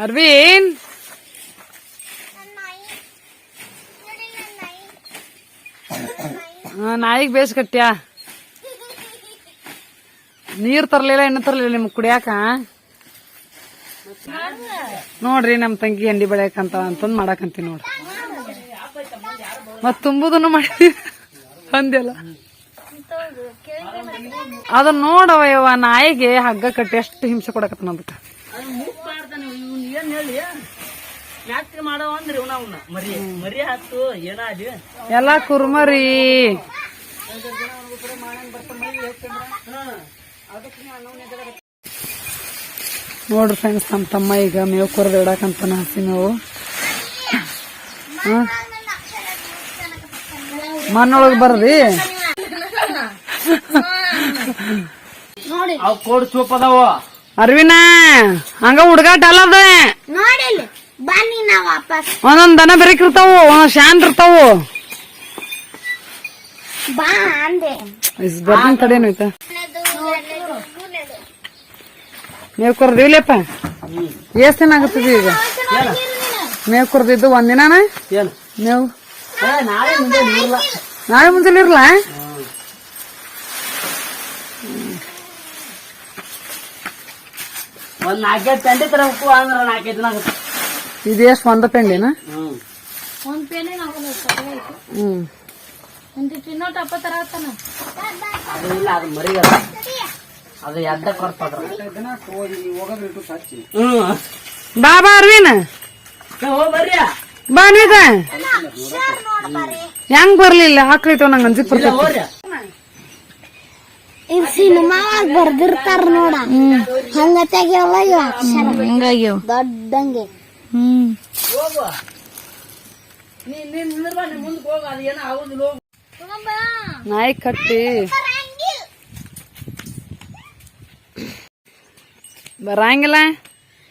ಅರ್ವಿನ್ ನಾಯಿಗೆ ಬೇಸ್ ಕಟ್ಟ್ಯಾ ನೀರ್ ತರ್ಲಿಲ್ಲ ಎಣ್ಣೆ ತರ್ಲಿಲ್ಲ ನಿಮ್ಗೆ ಕುಡಿಯಾಕ? ನೋಡ್ರಿ ನಮ್ ತಂಗಿ ಅಂಡಿ ಬೆಳೆಯಕಂತ ಅಂತಂದ್ ಮಾಡಾಕಂತೀನಿ ನೋಡ್ರಿ. ಮತ್ ತುಂಬುದನ್ನು ಮಾಡಿ ಅಂದ್ಯಲ್ಲ. ಅದನ್ನ ನೋಡವ ಯವ್ವ ನಾಯಿಗೆ ಹಗ್ಗ ಕಟ್ಟಿ ಎಷ್ಟು ಹಿಂಸೆ ಕೊಡಕತ್ತ ಅದಕ್ಕ ಮಾಡ್ತಾನೆ ಇವ್ನು ಏನ್ ಹೇಳಿ ಯಾಕೆ ಮಾಡವ ಅಂದ್ರಿ ಇವ್ನ ಅವ್ನ. ಮರಿ ಮರಿ ಹಾಕ್ತು ಏನಾದಿ ಎಲ್ಲಾ ಕುರ್ಮರಿ ನೋಡ್ರಿ ಫ್ರೆಂಡ್ಸ್ ನಮ್ಮ ತಮ್ಮ ಈಗ ಮೇವು ಕೊರದು ಇಡಕಂತಾನ ಹಸಿ ನಾವು ಮಣ್ಣೊಳಗೆ ಬರ್ರಿ. ಅವ್ ಕೋಡ್ ಚೂಪ್ ಅದಾವ. ಅರ್ವಿನ ಹಂಗ ಹುಡುಗಾಟ ಅಲ್ಲದ ನೋಡಿಲ್ಲ ಬನ್ನಿ ನಾ ವಾಪಸ್ ಒಂದೊಂದ್ ದನ ಬೆರಕಿರ್ತಾವು ಒಂದೊಂದ್ ಶಾಂತ ಇರ್ತಾವು. ಬಾ ಅಂದೆ. ಬರ್ದಿನ ತಡೇನೈತ ಮೇವ್ ಕೊರ್ದಿವ್ಲೇಪ ಎಷ್ಟ್ ದಿನ ಆಗತ್ತದ ಈಗ? ಮೇವ್ ಕೊರ್ದಿದ್ದು ಒಂದಿನಾನ ಏನು? ಮೇವ್? ನಾಳೆ ಮುಂದೆ ನೀರ್ಲ ನಾಳೆ ಮುಂಜಾನೆ ಇರ್ಲಾ? ಒಂದ್ ನಾಲ್ಕೈದು ತಂಡಿ ತರ ಉಪ್ಪು ಅಂದ್ರ ನಾಲ್ಕೈದು ದಿನ ಆಗುತ್ತೆ. ಇದು ಎಷ್ಟು? ಒಂದ ಪೆಂಡಿನ? ಹ್ಮ್. ಒಂದ್ ಪೇನೆ ಹ್ಮ್. ಒಂದು ತಿನ್ನೋ ಟಪ್ಪ ತರ ಆತನ ಇಲ್ಲ ಅದು ಮರಿ ಅದು ಬಾ ಬಾ ಅರ್ವಿನ್ ಬಾ ನೀದ ಹೆಂಗ್ ಬರ್ಲಿಲ್ಲ ಆಕಳಿಟ್ಟು ನಂಗೆ ಅನ್ಸಿಕ್ ಬರ್ತೈತಿ ಇವ್ ಸಿನಿಮಾ ಬರ್ದಿರ್ತಾರ ನೋಡ. ಹಂಗ ತೆಗಿಯಲ್ಲ ಇವ್ ಅಕ್ಷರ. ಹಿಂಗಾಗ್ಯವ ದೊಡ್ಡಂಗೆ. ಹ್ಮ್ ಹೋಗು ನೀ ನೀನ್ ನಿಂದ್ರಬಾ, ನೀನ್ ಮುಂದಕ್ಕೆ ಹೋಗು ಅದು ಏನೋ ಆಗುದಿಲ್ಲ ಹೋಗು ನಾಯಿ ಕಟ್ಟಿ. ಬರಂಗಿಲ್ಲ.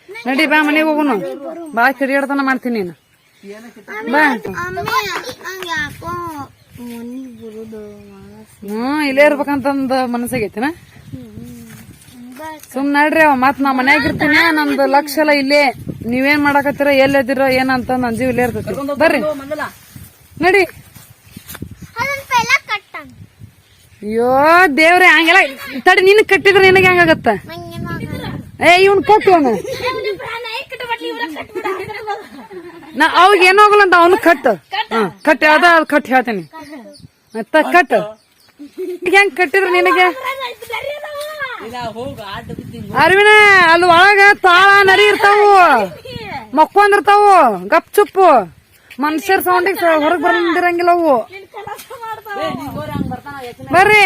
ನಡಿ ಬಾ ಮನೆಗೆ ಹೋಗುನು. ಬಾ ಕಿಡಿಯಾಡ್ತನ ಮಾಡ್ತೀನಿ ನೀನು. ಬಾ. ಹ್ಮ್ ಇಲ್ಲೇ ಇರ್ಬೇಕಂತಂದ ಮನಸ್ಸಾಗೈತಿನ ಸುಮ್ ನಡ್ರಿ ಅವ ಮತ್ ನಾ ಮನ್ಯಾಗ ಇರ್ತೀನಿ ನಂದು ಲಕ್ಷ ಎಲ್ಲ ಇಲ್ಲೇ. ನೀವೇನ್ ಮಾಡಾಕತ್ತೀರ ಎಲ್ಲಿದ್ದೀರ ಏನಂತ ನನ್ ಜೀವ ಇಲ್ಲೇ ಇರ್ತೈತಿ. ಬರ್ರಿ. ನಡಿ. ಅಯ್ಯೋ ದೇವ್ರೆ ಹಂಗೆಲ್ಲ ತಡಿ ನಿನ್ ಕಟ್ಟಿದ್ರೆ ನಿನಗೆ ಹೆಂಗಾಗತ್ತ ಏ ಇವನ್ ಕೊಟ್ಟು ಅವನು. ನಾ ಅವಾಗ ಏನೋ ಹೋಗಲ್ಲ ಅಂತ ಅವನು ಕಟ್ ಕಟ್ ಯಾವ್ದ ಅದು ಕಟ್ ಹೇಳ್ತೇನೆ. ಕಟ್ ಹೆಂಗ್ ಕಟ್ಟಿದ್ರೆ ನಿನಗೆ ಇಲ್ಲ ಹೋಗು ಆಟ ಬಿದ್ದೀನಿ ಅರ್ವಿನ ಅಲ್ಲಿ ಒಳಗ ತಾಳ ನರಿ ಇರ್ತಾವು. ಮಕ್ಕೊಂದಿರ್ತಾವು ಗಪ್ ಚುಪ್ಪು. ಮನುಷ್ಯರ ಸೌಂಡಿಗೆ ಹೊರಗ್ ಬಂದಿರಂಗಿಲ್ಲ ಅವು? ಬರ್ರಿ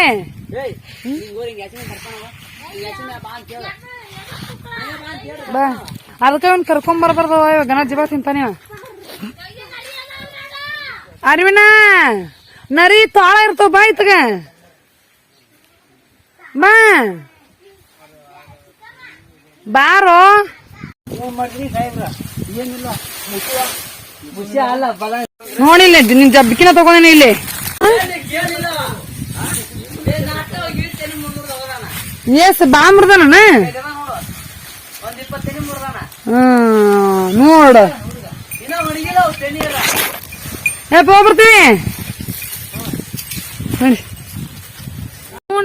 ಅದಕ್ಕೆ ಒಂದ್ ಕರ್ಕೊಂಡ್ ಬರ್ಬಾರ್ದು ಗನ ಜೀವ ತಿಂತಾನೆ ಅರ್ವಿನಾ ನರಿ ತಾಳ ಇರ್ತಾವ. ಬಾ ಇತ್ತಗ. ಬಾ. ಬಾರೋ. ನೋಡಿಲ್ಲ ನಿನ್ ಜಬ್ಬಿಕಿನ ತಗೊಂಡಿನಿ ಇಲ್ಲಿ. ಎಸ್ ಬಾ ಮುರ್ದಾನ ಹ್ಮ್ ನೋಡ. ಇನ್ನ ಒಣಗಿಲ್ಲ ಅವು ತೆನಿ ಇಲ್ಲ ಏ ಹೋಗ್ಬರ್ತೀವಿ ನೋಡಿ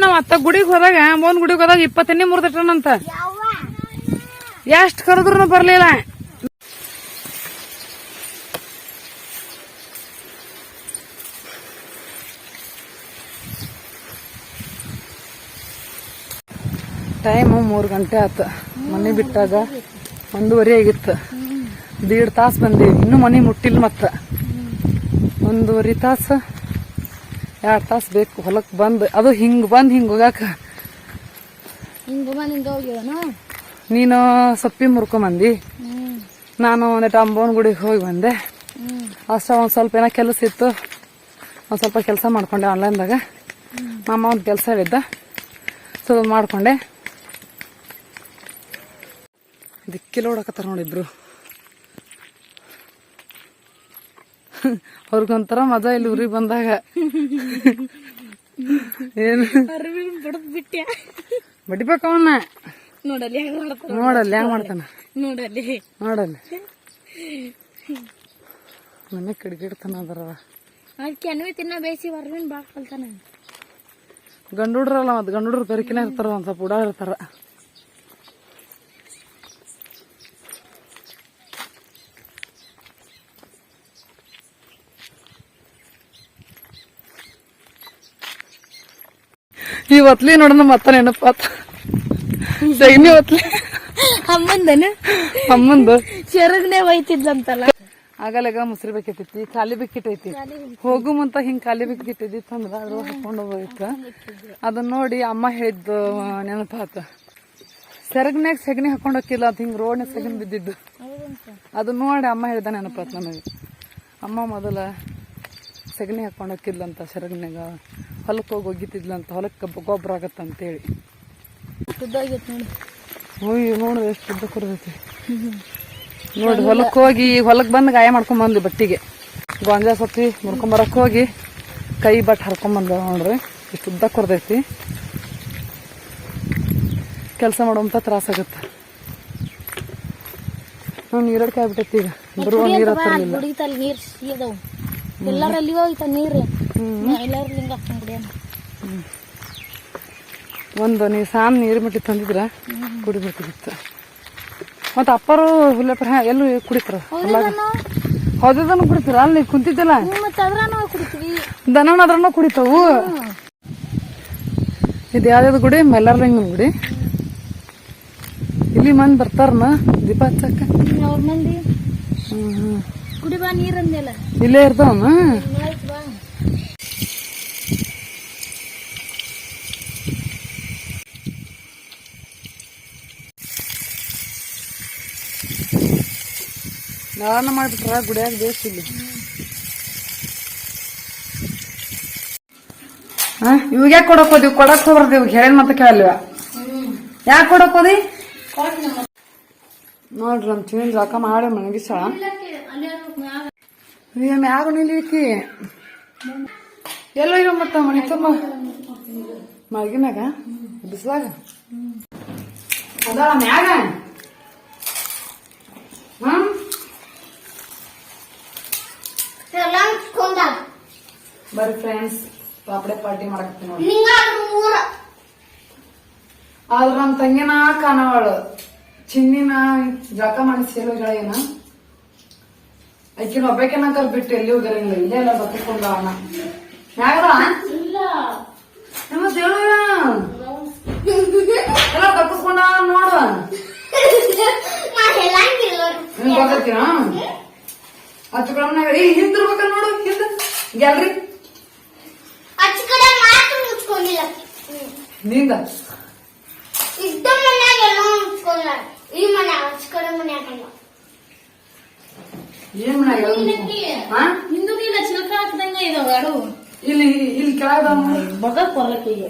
ನಾವ್ ಅತ್ತ ಗುಡಿಗೆ ಹೋದಾಗ ಒಂದ್ ಗುಡಿಗೆ ಹೋದಾಗ ಇಪ್ಪತ್ತೆಣ್ಣೆ ಮುರ್ದಿಟ್ಟನಂತ ಎಷ್ಟ್ ಕರೆದ್ರು ಬರ್ಲಿಲ್ಲ. ಟೈಮ್ ಮೂರ್ ಗಂಟೆ ಆತ. ಮನೆ ಬಿಟ್ಟಾಗ ಒಂದೂವರೆ ಆಗಿತ್ತು. ದೀಡ್ ತಾಸು ಬಂದಿ ಇನ್ನು ಮನೆ ಮುಟ್ಟಿಲ್ಲ ಮತ್ತ. ಒಂದೂವರೆ ತಾಸು, ಎರಡು ತಾಸು ಬೇಕು. ಹೊಲಕ್ಕೆ ಬಂದು. ಅದು ಹಿಂಗ್ ಬಂದ್ ಹಿಂಗ್ ಹೋಗಾಕ. ಹಿಂಗ ಹಿಂಗ್ ಹೋಗ್ಯವನು ನೀನು ಸೊಪ್ಪಿ ಮುರ್ಕೊಂಬಂದಿ? ನಾನು ಒಂದೇ ಅಂಬೋನ್ ಗುಡಿಗೆ ಹೋಗಿ ಬಂದೆ. ಅಷ್ಟ ಒಂದು ಸ್ವಲ್ಪ ಏನೋ ಕೆಲಸ ಇತ್ತು. ಒಂದು ಸ್ವಲ್ಪ ಕೆಲಸ ಮಾಡ್ಕೊಂಡೆ ಆನ್ಲೈನ್ದಾಗ. ಮಾಮ ಒಂದು ಕೆಲಸ ಹೇಳಿದ್ದ. ಸೊ ಮಾಡಿಕೊಂಡೆ. ದಿಕ್ಕಿಲ್ಲ ಓಡಾಕತ್ತಾರ ನೋಡಿದ್ರು ಅವ್ರಿಗೊಂಥರ ಮಜಾ ಇಲ್ಲಿ ಊರಿಗೆ ಬಂದಾಗ. ಏನು? ಬಡಿಬೇಕು ಅವನ್ನ ನೋಡಲ್ಲಿ ನೋಡಲ್ಲಿ ಹೆಂಗ್ ಮಾಡ್ತಾನ? ನೋಡಲ್ಲಿ. ನೋಡಲ್ಲಿ. ಮನೆ ಕಿಡಿಗಿಡ್ತಾನ ಅದರ. ಅದಕ್ಕೆ ಅನ್ವಿ ತಿನ್ನ ಬೇಯಿಸಿ ಹೊರಗಿನ ಬಾ ಕಲ್ತಾನ. ಗಂಡು ಹುಡ್ರಲ್ಲ ಮತ್ತೆ ಗಂಡು ಹುಡ್ರು ಕರಿಕಿನ ಇರ್ತಾರ ಒಂದ್ ಸ್ವಲ್ಪ ಉಡಾ ಇರ್ತಾರ. ಈ ಒತ್ಲಿ ನೋಡೋಣ ಮತ್ತ ನೆನಪಾತ. ಸೈನಿ ಒತ್ಲಿ ಅಮ್ಮಂದನ? ಅಮ್ಮಂದು. ಶರಗ್ನೆ ಒಯ್ತಿದ್ಲಂತಲ್ಲ ಆಗಲಾಗ ಮುಸ್ರಿ ಬೇಕಿತ್ತೈತಿ ಖಾಲಿ ಬಿಕ್ಕಿಟ್ಟೈತಿ ಹೋಗು ಮುಂತ ಹಿಂಗ್ ಖಾಲಿ ಬಿಕ್ಕಿಟ್ಟಿದ್ದಿತ್ತು ಅಂದ್ರ ಅದ್ರ ಹಾಕೊಂಡು ಹೋಗಿತ್ತು ಅದನ್ನ ನೋಡಿ ಅಮ್ಮ ಹೇಳಿದ್ದು ನೆನಪಾತ. ಸೆರಗ್ನ್ಯಾಗ ಸೆಗಣಿ ಹಾಕೊಂಡು ಹೋಗಿಲ್ಲ ಅದು ಹಿಂಗ್ ರೋಡ್ ಸೆಗಣಿ ಬಿದ್ದಿದ್ದು. ಅದನ್ನ ನೋಡಿ ಅಮ್ಮ ಹೇಳ್ದ ನೆನಪಾತ ನಮಗೆ ಅಮ್ಮ ಮೊದಲ ಸೆಗಣಿ ಹೋಗಿಲ್ಲ ಅಂತ ಸೆರಗ್ನ್ಯಾಗ ಹೊಲಕ್ಕೆ ಹೋಗಿ ಒಗಿತಿದ್ಲಂತ ಹೊಲಕ್ಕೆ ಗೊಬ್ಬರ ಆಗತ್ತಂತೇಳಿ. ಶುದ್ಧಾಗೈತಿ ನೋಡಿ. ಹೋಯ್ ನೋಡು ಎಷ್ಟು ಉದ್ದ ಕೊಡ್ತೈತಿ ನೋಡಿ ಹೊಲಕ್ಕೆ ಹೋಗಿ ಹೊಲಕ್ಕೆ ಬಂದು ಗಾಯ ಮಾಡ್ಕೊಂಡ್ ಬಂದ್ವಿ ಬಟ್ಟಿಗೆ. ಗೊಂಜಾ ಸತ್ತಿ ಮುರ್ಕೊಂಬರಕ್ಕೆ ಹೋಗಿ ಕೈ ಬಟ್ ಹರ್ಕೊಂಬಂದ ನೋಡ್ರಿ. ಇಷ್ಟು ಉದ್ದ ಕೊರ್ದೈತಿ ಕೆಲಸ ಮಾಡೋಂತ ತ್ರಾಸಾಗತ್ತೆ ನಾವು ನೀರಡ್ ಕಾಯ್ಬಿಟ್ಟೈತಿ ಈಗ. ಬರುವ ನೀರು ಹತ್ತಿರಲಿಲ್ಲ ಕುಡಿತಲ್ಲಿ ನೀರ್ ಸಿಗದವು ಎಲ್ಲರಲ್ಲಿ ಹೋಯ್ತ ನೀರು? ಎಲ್ಲಾರು ಲಿಂಗ ಹಾಕೊಂಡ್ ಕುಡಿಯೋಣ ಒಂದು ನೀವು ಸಾಮ್ ನೀರು ಮಟ್ಟಿ ತಂದಿದ್ರ ಕುಡಿಬೇಕಿತ್ತು. ಮತ್ತೆ ಅಪ್ಪರು ಹುಲ್ಲಪ್ಪ ಎಲ್ಲೂ ಕುಡಿತಾರ? ಹೌದನ್ನು ಕುಡಿತಾರ? ಅಲ್ಲಿ ಕುಂತಿದ್ದಲ್ಲ? ಮತ್ತೆ ಅದ್ರಾನು ಕುಡಿತೀವಿ. ದನ ಅದ್ರನ್ನು ಕುಡಿತಾವು? ಇದು ಯಾವ್ದಾವ್ದು ಗುಡಿ? ಮಲ್ಲಾರ್ಲಿಂಗನ ಗುಡಿ. ಇಲ್ಲಿ ಮಂದಿ ಬರ್ತಾರನ? ದೀಪ ಹಚ್ಚಕ್ಕ? ಇಲ್ಲೇ ಇರ್ತಾವನ? ನಾವನ್ನ ಮಾಡ್ಬಿಟ್ರ, ಗುಡಿಯಾಗ ಬೇಸ್ ಇಲ್ಲಿ. ಇವಾಗ ಯಾಕೆ ಕೊಡಕ್ ಹೋದಿವ್? ಕೊಡಕ್ ಹೋಗ್ಬಾರ್ದು ಇವಾಗ. ಹೇಳಿದ ಮತ್ತೆ ಕೇಳಲ್ವ? ಯಾಕೆ ಕೊಡಕ್ ಹೋದಿ? ನೋಡ್ರಿ, ನಮ್ ಚಿನ್ನ ಜಾಕ ಮಾಡಿ ಮನಗಿಸ ಯಾರು ಮ್ಯಾಗ ನಿಲ್ಲಿಕ್ಕಿ ಎಲ್ಲ ಇವ ಮತ್ತ ಮನೆ ತುಂಬ ಮಳಗಿ ಬಿಸಿಲಾಗ? ಅದ ಮ್ಯಾಗ? ಹ್ಮ್? ಬರ್ರಿ ಫ್ರೆಂಡ್ಸ್ ಪಾಪಡೆ ಪಾರ್ಟಿ ಮಾಡಕತ್ತೀನಿ ನೋಡಿ ಆದ್ರ ನಮ್ ತಂಗಿನ ಕಾಣವಳು ಚಿನ್ನಿನ ಜಳಕ ಮಾಡಿ ಗೆಳೆಯನ ಆಕಿನ ಒಬ್ಬಾಕಿನ ಕರ್ ಬಿಟ್ಟು ಎಲ್ಲಿ ಹೋಗಿರಲಿಲ್ಲ ಇಲ್ಲೇ ಎಲ್ಲ ಬತ್ತಿಕೊಂಡ ಯಾಗದ ಇಲ್ಲ. ನಮ್ಮ ಹೇಳ ಎಲ್ಲ ತಪ್ಪಿಸ್ಕೊಂಡ ನೋಡ. ಹತ್ತು ಏ ಹಿಂದಿರ್ಬೇಕ ನೋಡು ಹಿಂದ. ಗ್ಯಾಲ್ರಿ. ಕಡೆ ಮಾತ್ರ ಮುಚ್ಕೊಂಡಿಲ್ಲ. ನಿಂದ. ಇದ್ದ ಮನ್ಯಾಗ ಎಲ್ಲ ಮುಚ್ಕೊಂಡ ಈ ಮನೆ ಅಚ್ಚ ಕಡೆ ಮನ್ಯಾಗಲ್ಲ ಏನ್ ಮನ್ಯಾಗ ಹಾ ನಿಂದು ನೀಲ ಚಿಲಕ ಹಾಕ್ದಂಗ ಇದಾವ ಎರಡು ಇಲ್ಲಿ ಇಲ್ಲಿ ಕೆಳಗ ಮಗ ಕೊರ್ಲಕ್ಕಿಗೆ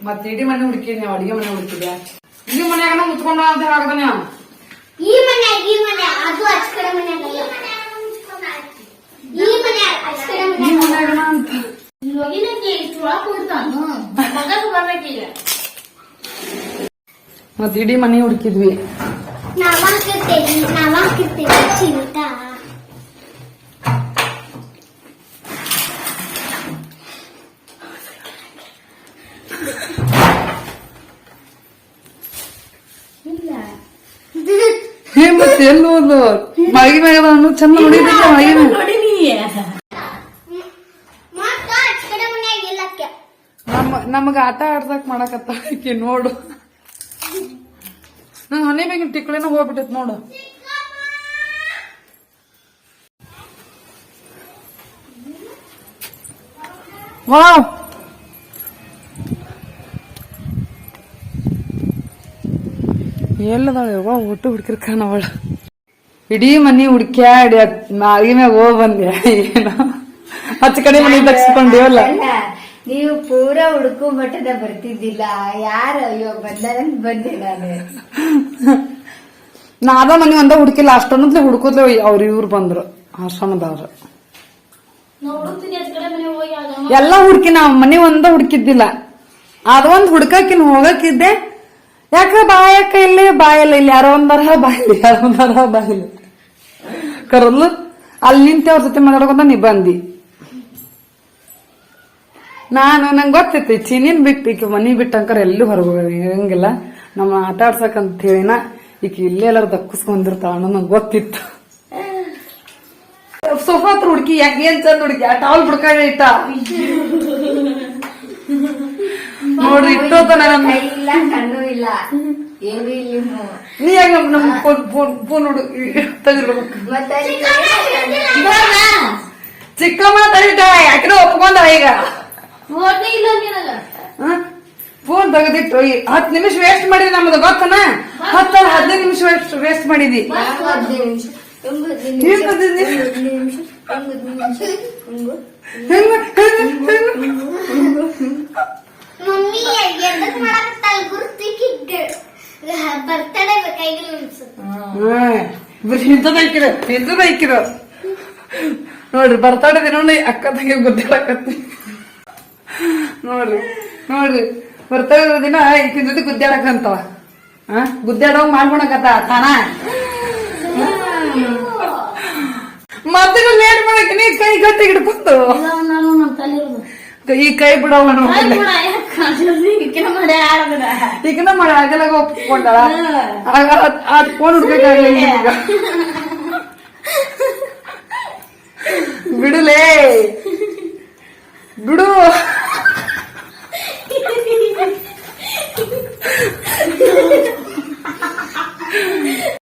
ಮತ್ತೆ ಇಡೀ ಮನೆ ಹುಡುಕಿದ್ ನೀವು ಅಡಿಗೆ ಮನೆ ಹುಡುಕಿದ್ಯಾ? ಇಡೀ ಮನ್ಯಾಗ ಮುಚ್ಕೊಂಡ ಅಂತ ಹಾಕದಾನೆ ಈ ಮನ್ಯಾಗ ಈ ಮನೆ ಅದು ಅಚ್ಚ ಮನೆ ಈ ಮನ್ಯಾಗ ಅಚ್ಚ ಕಡೆ ಈ ಮನ್ಯಾಗ ಮನ್ಯಾಗ ಅಂತ. ಹೋಗಿನಕ್ಕೆ ಇಷ್ಟು ಒಳಗ್ ಕೊಡ್ತಾನು ಮಗ ಬರ್ಬೇಕೀಗ ಮತ್ತೆ ಇಡೀ ಮನೆ ಹುಡುಕಿದ್ವಿ. ನಾವ್ ಹಾಕಿರ್ತೇವಿ ನಾವ್ ಹಾಕಿರ್ತೇವಿ ಚಿಂತ ಇಲ್ಲ ಏ ಮತ್ತೆ ಎಲ್ಲಿ ಹೋದ್ಲು? ಮಳಗಿ ಮ್ಯಾಗ ಚಂದ ಮಳಗಿ ಮ್ಯಾಗ ಮನ್ಯಾಗ ಇಲ್ಲಕ್ಕೆ ನಮ್ಮ ನಮಗ ಆಟ ಆಡ್ದಕ್ ಮಾಡಕತ್ತ ಆಕಿ ನೋಡು. ನಂಗೆ ಮನೆ ಬೇಗಿನ ಟಿಕ್ಳಿನ ಹೋಗ್ಬಿಟ್ಟೈತ್ ನೋಡು. ವಾವ್. ಎಲ್ಲದಾಳೆ ವಾ ಒಟ್ಟು ಹುಡುಕಿರ್ ಕಾಣವಳ ಇಡೀ ಮನಿ ಹುಡ್ಕ್ಯಾಡಿ ಮಾಗಿ ಮ್ಯಾಗ ಹೋಗ್ ಬಂದೆ. ಏನೋ? ಹಚ್ಚ ಕಡೆ ಮನೆ ತಗ್ಸ್ಕೊಂಡಿವಲ್ಲ ನೀವು ಪೂರಾ ಹುಡುಕು ಮಟ್ಟದ ಬರ್ತಿದ್ದಿಲ್ಲ. ಯಾರು ಅಯ್ಯೋ ಬಂದಂತ ಬಂದೆ ನಾನು. ನಾದ ಮನಿ ಒಂದ ಹುಡುಕಿಲ್ಲ ಅಷ್ಟೊಂದ್ಲೆ ಹುಡುಕುದ್ಲೆ ಅವ್ರ ಇವ್ರು ಬಂದ್ರು ಆಶ್ರಮದವ್ರು ಎಲ್ಲಾ ಹುಡುಕಿ ನಾವ್ ಮನಿ ಒಂದ ಹುಡುಕಿದ್ದಿಲ್ಲ. ಅದೊಂದ್ ಹುಡ್ಕಕಿನ್ ಹೋಗಕ್ಕಿದ್ದೆ ಯಾಕ ಬಾಯಕ್ಕ ಇಲ್ಲಿ, ಬಾಯಲ್ಲ ಇಲ್ಲಿ, ಯಾರೋ ಒಂದರ ಬಾಯಿಲಿ ಯಾರೋ ಒಂದರ ಬಾಯಿಲಿ ಕರದ್ಲು, ಅಲ್ಲಿ ನಿಂತೆ ಅವ್ರ ಜೊತೆ ಮಾತಾಡ್ಕೊಂತ ನೀ ಬಂದಿ. ನಾನು, ನಂಗೆ ಗೊತ್ತಿತ್ತು, ಈ ಚೀನಿನ್ ಬಿಟ್ಟು ಈಕೆ ಮನಿ ಅಂಕರ್ ಎಲ್ಲೂ ಹೊರಗೆ ಹಂಗಿಲ್ಲ ನಮ್ಮ ಆಟ ಆಡ್ಸಕಂತ ಹೇಳಿನ, ಈಕೆ ಇಲ್ಲೇ ಎಲ್ಲರೂ ದಕ್ಕಿಸ್ಕೊಂಡಿರ್ತಾವ ಅನ್ನೋ ನಂಗೆ ಗೊತ್ತಿತ್ತು. ಸೋಫಾ ಹತ್ರ ಹುಡುಕಿ ಯಾಕೆ ಏನ್ ಚಂದ ಹುಡುಕಿ, ಆ ಟಾವಲ್ ಹುಡ್ಕಾಗ ನೋಡ್ರಿ ಇಟ್ಟೋತನ ಕೈ ಇಲ್ಲ ಕಣ್ಣು ಇಲ್ಲ. ಏನು ಇಲ್ಲಿ ನೀ ಹೆಂಗ ನಮ್ ಫೋನ್ ಫೋನ್ ಫೋನ್ ತೆಗಿರ್ಬೇಕು ಮತ್ತೆ ಚಿಕ್ಕಮ್ಮ ಒಪ್ಕೊಂಡ ಈಗ. ಫೋನ್ ತೆಗೆದಿಟ್ಟು ಹತ್ತು ನಿಮಿಷ ವೇಸ್ಟ್ ಮಾಡಿದ್ವಿ ನಮ್ದು ಗೊತ್ತನ? ಹತ್ತಲ್ಲ ಹದಿನೈದು ನಿಮಿಷ ವೇಸ್ಟ್ ವೇಸ್ಟ್ ಮಾಡಿದಿ ಯಾಕೆ ಹದಿನೈದು ನಿಮಿಷ? ಒಂಬತ್ತು ಏನ್ ಹದಿನೈದು ನಿಮಿಷ? ನಿಮಿಷ? ಒಂಬತ್ತು ನಿಮಿಷ? ಹೆಂಗ ಹೆಂಗ? ಮಮ್ಮಿ ಎದಕ್ ಮಾಡಕತ್ತಾಳ ಗುರ್ತಿಕ್ಕಿದ್ದ ಬರ್ತಡೇ ಬೇಕಾಗಿಲ್ಲ ಅನ್ಸುತ್ತೆ ಇಂಥದೈಕಿರ ಇಂಥದೈಕಿರ ನೋಡ್ರಿ ಬರ್ತಾಡ ದಿನ ಅಕ್ಕ ತಂಗಿ ಗುದ್ದಾಡಕತ್ತಿ. ನೋಡ್ರಿ ನೋಡ್ರಿ ಬರ್ತಾಡ ದಿನ ಈಕಿನ ಜೊತೆ ಗುದ್ದಾಡಕಂತವ. ಹಾ ಗುದ್ದಾಡೋ ಮಾಡ್ಕೊಳಕತ್ತ ತಾನ? ಮತ್ತೆ ಲೇಟ್ ಮಾಡಕ್ಕೆ ನೀ ಕೈ ಕಟ್ಟಿ ಹಿಡ್ಕೊಂಡು ನಾನು ನಮ್ಮ ತಲೆ ಈ ಕೈ ಬಿಡವ ಈಕಿನ ಚಿಕನ ಮಾಡಿ ಆಗಲಾಗ ಒಪ್ಕೊಂಡಲ್ಲ ಅದ್ ಫೋನ್ ಬಿಡುಲೇ. ಬಿಡು.